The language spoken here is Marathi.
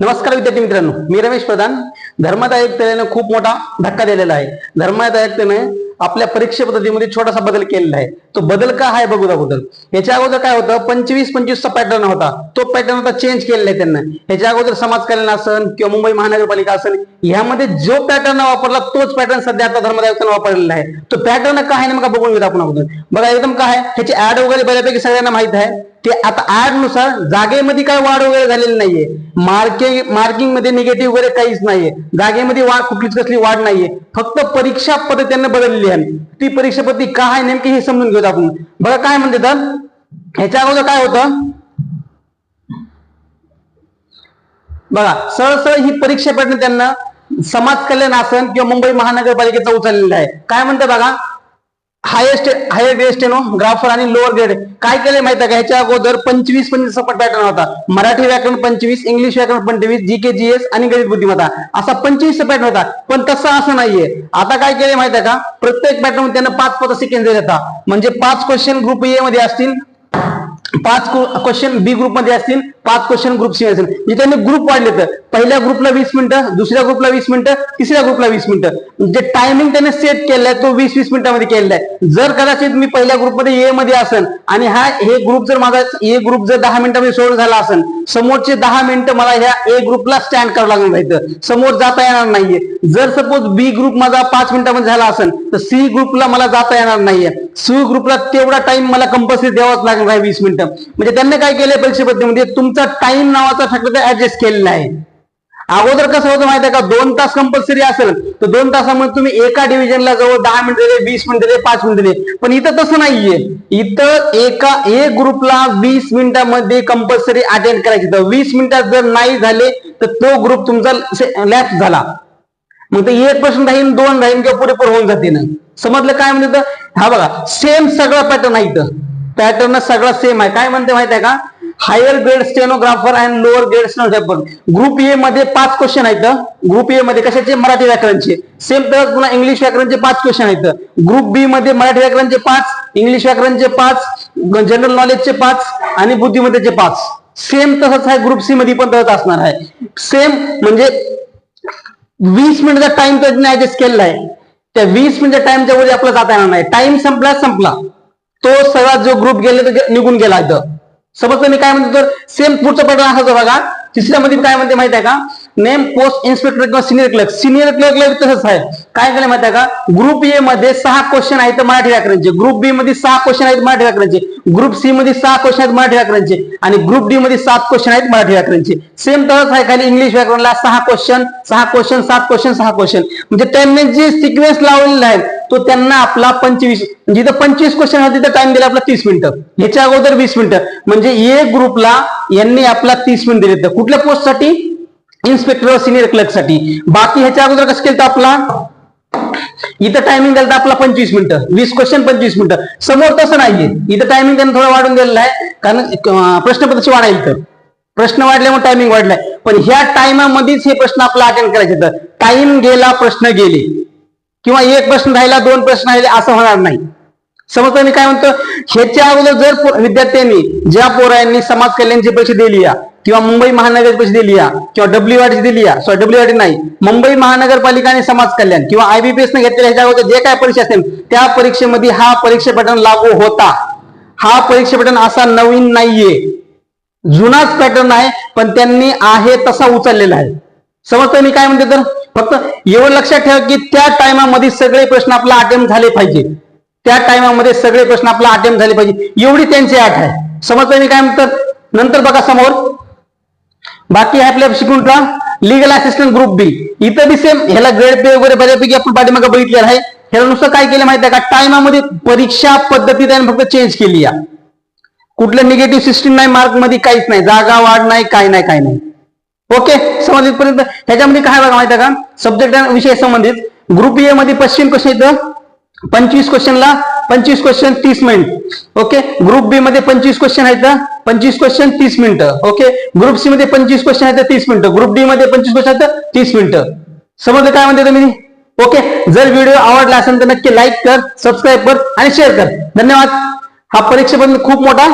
नमस्कार विद्यार्थी मित्रांनो. मी रमेश प्रधान. धर्मदायकतेने खूप मोठा धक्का दिलेला आहे. धर्मदायकतेने आपल्या परीक्षा पद्धतीमध्ये छोटासा बदल केलेला आहे. तो बदल का आहे बघू अगोदर याच्या अगोदर काय होतं? पंचवीस पंचवीसचा पॅटर्न होता. तो पॅटर्न आता चेंज केलेला आहे त्यांना. याच्या अगोदर समाज कल्याण असन किंवा मुंबई महानगरपालिका असेल ह्यामध्ये जो पॅटर्न वापरला तोच पॅटर्न सध्या आता धर्मदायकांना वापरलेला आहे. तो पॅटर्न काय आहे नेमका बघून घेऊ आपण अगोदर. बघा एकदम काय ह्याची ऍड वगैरे बऱ्यापैकी सगळ्यांना माहीत आहे. ते आता ऍडनुसार जागेमध्ये काय वाढ वगैरे झालेली नाहीये. मार्किंग मार्किंगमध्ये निगेटिव्ह वगैरे काहीच नाहीये. जागेमध्ये वाढ कुठलीच कसली वाढ नाहीये. फक्त परीक्षा पद्धती बदलली आहे. ती परीक्षा पद्धती काय आहे नेमकी हे समजून घेऊ आपण. बघा काय म्हणते तर? ह्याच्या अगोदर काय होतं? बघा सरळ सरळ ही परीक्षा पद्धती त्यांना समाज कल्याण आसन किंवा मुंबई महानगरपालिकेचा उचललेला आहे. काय म्हणते बघा? Highest higher grade stenographer आणि लोअर ग्रेड काय केलंय माहिती आहे का? ह्याच्या अगोदर पंचवीस म्हणजे पंचवीस पॅटर्न होता. मराठी व्याकरण पंचवीस इंग्लिश व्याकरण पंचवीस जी के जी एस आणि गणित बुद्धिमत्ता. असा पंचवीस पॅटर्न होता. पण तसं असं नाहीये. आता काय केलंय माहिती आहे का? प्रत्येक पॅटर्न त्यांना पाच पाच सेकंड देतात म्हणजे पाच क्वेश्चन ग्रुप ए मध्ये असतील पाच क्वेश्चन बी ग्रुपमध्ये असतील पाच क्वेश्चन ग्रुप सी असेल. म्हणजे त्यांनी ग्रुप वाढले तर. पहिल्या ग्रुपला वीस मिनिटं दुसऱ्या ग्रुपला वीस मिनिटं तिसऱ्या ग्रुपला वीस मिनिटं. म्हणजे टायमिंग त्याने सेट केलाय तो वीस वीस मिनिटांमध्ये केलेला आहे जर कदाचित मी पहिल्या ग्रुपमध्ये ए मध्ये असेल आणि हा हे ग्रुप जर माझा ए ग्रुप जर दहा मिनिटांमध्ये सोडून झाला असेल समोरचे दहा मिनिटं मला ह्या ए ग्रुपला स्टँड करावं लागणार राहायचं समोर जाता येणार नाहीये. जर सपोज बी ग्रुप माझा पाच मिनिटांमध्ये झाला असेल तर सी ग्रुपला मला जाता येणार नाहीये. सी ग्रुपला तेवढा टाइम मला कंपल्सरी द्यावाच लागणार आहे वीस मिनिटं. म्हणजे त्यांनी काय केलंय परीक्षा म्हणजे तुम तुमचा टाइम नावाचा फॅक्टर ऍडजस्ट केलेला आहे. अगोदर कसं होतं माहिती आहे का? दोन तास कंपल्सरी असेल तर दोन तासामध्ये तुम्ही एका डिव्हिजनला जवळ दहा मिनिट दिले वीस मिनिट दिले पाच मिनिट दिले पण इथं तसं नाहीये. इथं एका एक ग्रुपला वीस मिनिटामध्ये कंपल्सरी अटेंड करायची. तर वीस मिनिटात जर नाही झाले तर तो ग्रुप तुमचा लॅप झाला. मग ते एक प्रश्न राहील दोन राहील किंवा पुरेपूर होऊन जाते ना. समजलं काय म्हणते तर हा बघा सेम सगळा पॅटर्न आहे इथं. पॅटर्न सगळा सेम आहे. काय म्हणते माहिती आहे का? Higher grade stenographer and lower grade stenographer group A मध्ये पाच क्वेश्चन आहेत. ग्रुप ए मध्ये कशाचे? मराठी व्याकरणचे. सेम तर पुन्हा इंग्लिश व्याकरणचे पाच क्वेश्चन आहेत. ग्रुप बी मध्ये मराठी व्याकरणचे पाच इंग्लिश व्याकरणचे पाच जनरल नॉलेजचे पाच आणि बुद्धिमत्तेचे पाच. सेम तसंच आहे ग्रुप सी मध्ये पण तसंच असणार आहे. सेम म्हणजे वीस मिनिटचा टाइम त्यांनी ऍडजस्ट केलेला आहे. त्या वीस मिनिटच्या टाइमच्या वर आपला जाता येणार नाही. टाइम संपला संपला. तो सगळा जो ग्रुप गेला तो निघून गेला इथं. समजलं मी काय म्हणतो तर सेम पुढचं पॅटर्न असायचं बघा. तिसऱ्यामध्ये काय म्हणते माहिती आहे का? नेम पोस्ट इन्स्पेक्टर किंवा सिनियर क्लर्क सिनियर क्लर्कला तसंच आहे. काय केलं माहिती आहे का? ग्रुप ए मध्ये सहा क्वेश्चन आहेत मराठी व्याकरणचे. ग्रुप बी मध्ये सहा क्वेश्चन आहेत मराठी व्याकरणचे. ग्रुप सी मध्ये सहा क्वेश्चन आहेत मराठी व्याकरणचे. आणि ग्रुप डी मध्ये सात क्वेश्चन आहेत मराठी व्याकरणचे. सेम तसंच आहे खाली इंग्लिश व्याकरणला सहा क्वेश्चन सहा क्वेश्चन सात क्वेश्चन सहा क्वेश्चन म्हणजे त्यांनी जी सिक्वेन्स लावलेला आहे तो त्यांना आपला पंचवीस म्हणजे जिथं पंचवीस क्वेश्चन होते तिथं टाइम दिला आपला तीस मिनिटं ह्याच्या अगोदर वीस मिनिटं म्हणजे ए ग्रुपला यांनी आपला तीस मिनिट दिले तर कुठल्या पोस्टसाठी इन्स्पेक्टर सिनियर क्लर्कसाठी. बाकी ह्याच्या अगोदर कसं केलं आपला? इथं टायमिंग द्यायला आपला पंचवीस मिनिटं वीस क्वेश्चन पंचवीस मिनिटं समोर तसं नाहीये. इथं टायमिंग त्यांनी थोडं वाढून दिलेलं आहे. कारण अं, प्रश्नपत्रिका वाढायला तर प्रश्न वाढल्यामुळे टायमिंग वाढलाय. पण ह्या टायमामध्येच हे प्रश्न आपला अटेंड करायचे तर टाइम गेला प्रश्न गेले. किंवा एक प्रश्न राहिला दोन प्रश्न राहिले असं होणार नाही. समजतो मी काय म्हणतो? ह्याच्या अगोदर जर विद्यार्थ्यांनी ज्या पोरांनी समाज कल्याणची परीक्षा दिली या किंवा मुंबई महानगर परीक्षा दिली या किंवा डब्ल्यू आर दिली या सॉरी डब्ल्यू आर नाही मुंबई महानगरपालिका आणि समाज कल्याण किंवा आयबीपीएस ने घेतलेल्या ह्याच्या अगोदर जे काय परीक्षा असतील त्या परीक्षेमध्ये हा परीक्षा पॅटर्न लागू होता. हा परीक्षा पॅटर्न असा नवीन नाहीये. जुनाच पॅटर्न आहे पण त्यांनी आहे तसा उचललेला आहे. समजतं मी काय म्हणते तर? फक्त एवढं लक्षात ठेवा की त्या टायमामध्ये सगळे प्रश्न आपला अटेम्प्ट झाले पाहिजे. त्या टायमामध्ये सगळे प्रश्न आपला अटेम्प्ट झाले पाहिजे. एवढी त्यांची आठ आहे. समजलं मी काय म्हणतात नंतर बघा समोर. बाकी आहे आपल्या शिकून ठेवा. लिगल असिस्टंट ग्रुप बी इथं बी सेम ह्याला ग्रेड पे वगैरे बऱ्यापैकी आपण पाठीमागे बघितलेलं आहे. ह्याला नुसतं काय केलं माहिती आहे का? टायमामध्ये परीक्षा पद्धती त्याने फक्त चेंज केली या. कुठलं निगेटिव्ह सिस्टीम नाही मार्कमध्ये काहीच नाही. जागा वाढ नाही काय नाही काय नाही. ओके समज इथपर्यंत ह्याच्यामध्ये काय बघा माहिती आहे का? सब्जेक्ट विषय संबंधित. ग्रुप ए मध्ये पश्चिम क्वेश्चन येतं पंचवीस क्वेश्चनला पंचवीस क्वेश्चन तीस मिनिट ओके ग्रुप बी मध्ये पंचवीस क्वेश्चन आहेत पंचवीस क्वेश्चन तीस मिनिटं ओके ग्रुप सी मध्ये पंचवीस क्वेश्चन आहेत तीस मिनिटं ग्रुप डी मध्ये पंचवीस क्वेश्चन आहेत तीस मिनिटं समजलं काय म्हणते तुम्ही? ओके जर व्हिडिओ आवडला असेल तर नक्की लाईक कर सबस्क्राईब कर आणि शेअर कर. धन्यवाद. हा परीक्षेपर्यंत खूप मोठा